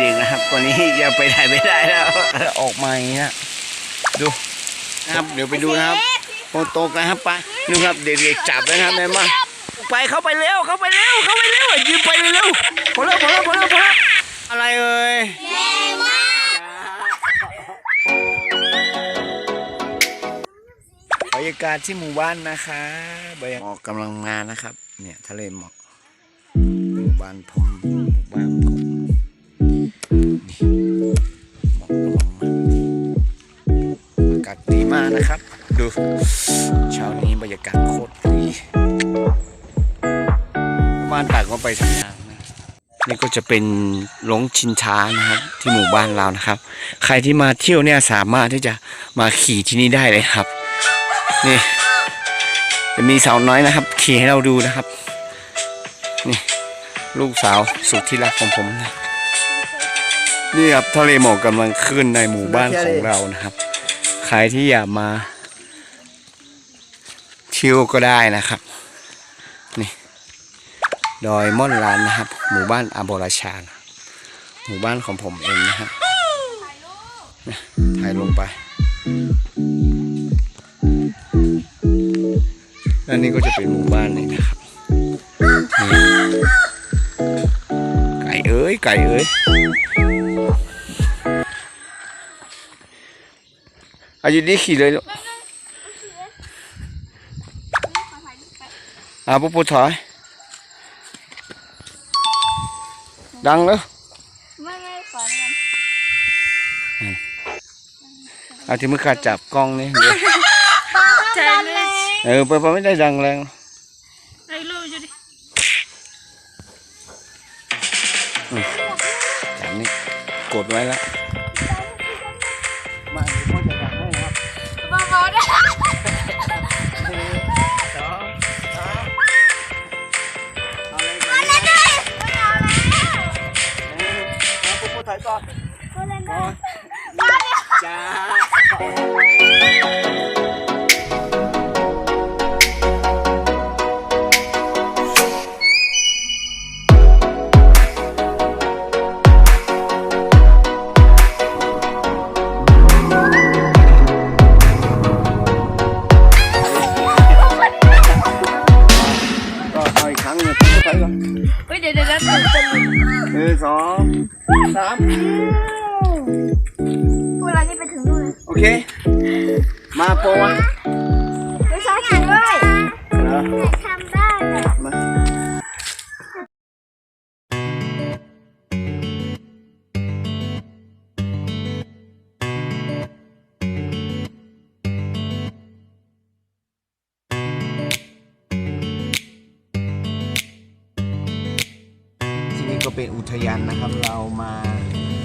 เด็กๆนะครับตอนนี้ยังไปไหนไม่ได้แล้วออกมาอย่างเงี้ยดูนะครับเดี๋ยวไปดูนะครับโฟโตกนะครับไปนู่นครับเด็กๆจับเลยนะครับแม่มาไปเข้าไปเร็วเข้าไปเร็วเข้าไปเร็วยืมไปเร็วพอแล้วพอแล้วพอแล้วพอแล้วอะไรเอ่ยบรรยากาศที่หมู่บ้านนะคะบรรยากาศหมอกกำลังมานะครับ เนี่ยทะเลหมอกหมู่บ้านผมหมู่บ้านผม มานะครับ ดูเช้านี้บรรยากาศโคตรดีบ้านตากก็ไปทำงานนะนี่ก็จะเป็นหลงชินช้านะครับ ที่หมู่บ้านเรานะครับ ใครที่มาเที่ยวเนี่ยสามารถที่จะมาขี่ที่นี่ได้เลยครับ นี่ จะมีสาวน้อยนะครับ ขี่ให้เราดูนะครับ นี่ ลูกสาวสุดที่รักของผมนะนี่ครับทะเลหมอกกำลังขึ้นในหมู่บ้านของเรานะครับ ใครที่อยากมาเที่ยวก็ได้นะครับ นี่ดอยม่อนลานนะครับ หมู่บ้านอาโบราชานะหมู่บ้านของผมเองนะฮะนะถ่ายลงไปอันนี้ก็จะเป็นหมู่บ้านนี่นะครับ ไก่เอ้ย ไก่เอ้ย อายุดีขี่เลยลูกอ่าปุ๊บปุ๊บถอย ดังเลยไม่ไม่ขอเงินเอาที่มือขาดจับกล้องนี่เดี๋ยวใจเลยเออไปไปไม่ได้ดังแรงไอ้ลูกอยู่ดิจับนี่กดไว้แล้ว อง เดี๋ยวเดี๋ยวเดี๋ยวเต้นหนึ่งสองสามเวลานี้ไปถึงนู่นเลยโอเค มาโปรวะไม่ใช่ถึงด้วย เหรอ ก็เป็นอุทยานนะครับ เรามา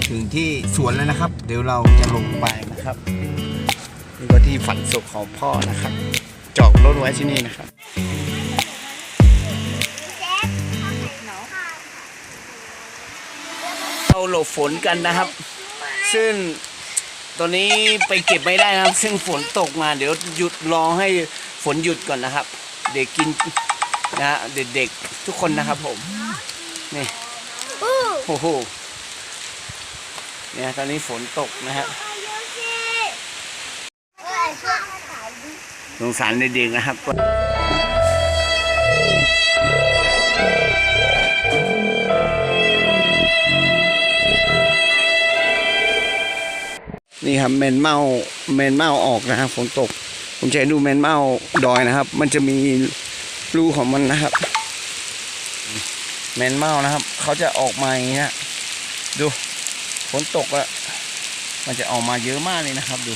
ถึงที่สวนแล้วนะครับ เดี๋ยวเราจะลงไปนะครับนี่ก็ที่ฝันสุของพ่อนะครับ จอดรถไว้ที่นี่นะครับเราหลบฝนกันนะครับ ซึ่งตอนนี้ไปเก็บไม่ได้นะครับ ซึ่งฝนตกมา เดี๋ยวหยุดรอให้ฝนหยุดก่อนนะครับ เด็กกินนะเด็กๆทุกคนนะครับผม นี่ โอ้โหเนี่ยตอนนี้ฝนตกนะฮะสงสารเด็กๆนะครับนี่ครับแมนเมาแมนเมาออกนะครับฝนตก ผมจะให้ดูแมนเมาดอยนะครับ มันจะมีรูของมันนะครับ แมนเมานะครับ เขาจะออกมาอย่างนี้นะดูฝนตกอะมันจะออกมาเยอะมากเลยนะครับดู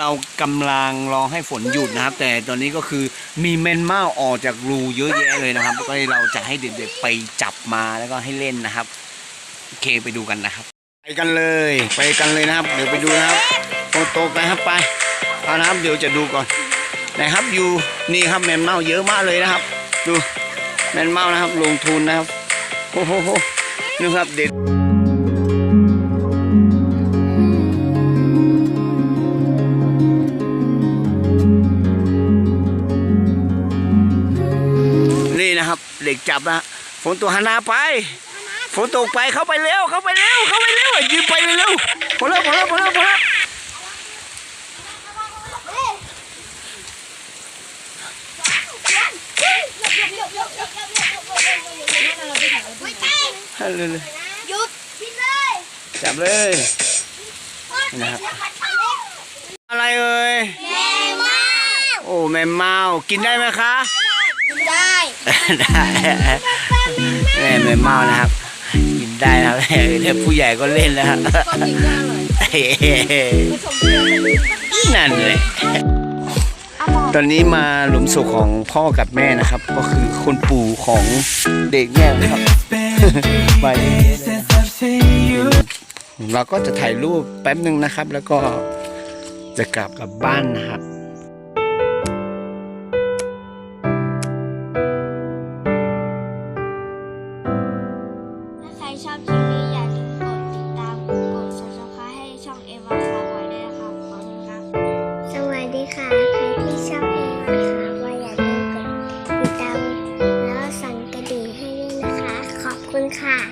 เรากำลังรอให้ฝนหยุดนะครับ แต่ตอนนี้ก็คือมีแมนเมาออกจากรูเยอะแยะเลยนะครับก็เลยเราจะให้เด็กๆไปจับมาแล้วก็ให้เล่นนะครับโอเคไปดูกันนะครับ ไปกันเลยไปกันเลยนะครับ เดี๋ยวไปดูนะครับโฟโตไปครับไปเอานะครับเดี๋ยวจะดูก่อนนะครับอยู่นี่ครับแมนเมาเยอะมากเลยนะครับ ดู แมนเมานะครับ ลงทุนนะครับโอ้โหนี่ครับเด็กนี่นะครับ เด็กจับนะฝนตัวหนาไป ฝนตกไปเข้าไปเร็วเข้าไปเร็วเข้าไปเร็วยืนไปเร็วพอแล้วพอแล้วพอแล้วพอแล้ว เร็วหยุดกินเลยๆจับเลยนะครับอะไรเอ่ยแม่มากโอ้แมมเมากินได้ไหมคะกินได้ได้แม่แมมเมานะครับ กินได้นะครับเดี๋ยวผู้ใหญ่ก็เล่นแล้วครับนั่นเลยตอนนี้มาหลุมศพของพ่อกับแม่นะครับ ก็คือคุณปู่ของเด็กเนี่ยนะครับ ไปเราก็จะถ่ายรูปแป๊บหนึ่งนะครับ แล้วก็จะกลับกลับบ้านนะครับ